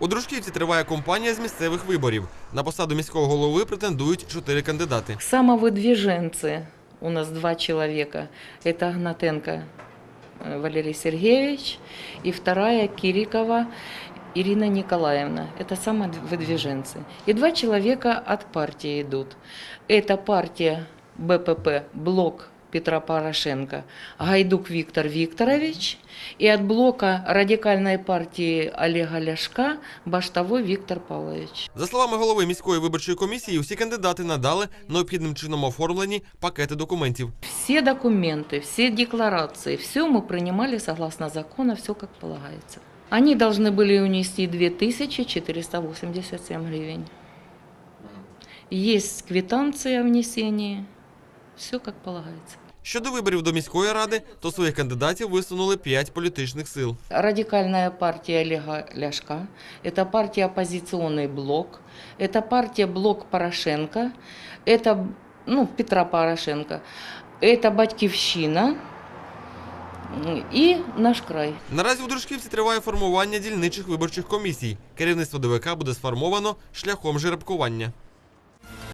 У Дружківці триває кампанія з місцевих виборів. На посаду міського голови претендують чотири кандидати. Самовыдвиженцы у нас два человека. Это Агнатенко э, Валерий Сергеевич и вторая Кирикова Ирина Николаевна. Это самовыдвиженцы. И два человека от партии идут. Это партия БПП «Блок» Петра Порошенко, Гайдук Виктор Викторович, и от блока радикальной партии Олега Ляшка Баштовой Виктор Павлович. За словами голови міської виборчої комісії, усі кандидати надали необхідним чином оформлені пакети документів. Все документы, все декларации, все мы принимали согласно закону, все как полагается. Они должны были унести 2487 гривен. Есть квитанция о внесении, все как полагается. Щодо виборів до міської ради, то своїх кандидатів висунули п'ять політичних сил. Радикальная партия Олега Ляшка, это партия «Оппозиционный блок», это партия «Блок Порошенко», это ну, Петра Порошенко, это «Батьківщина» м, и «Наш край». Наразі у Дружківці триває формування дільничих виборчих комісій. Керівництво ДВК буде сформовано шляхом жеребкування.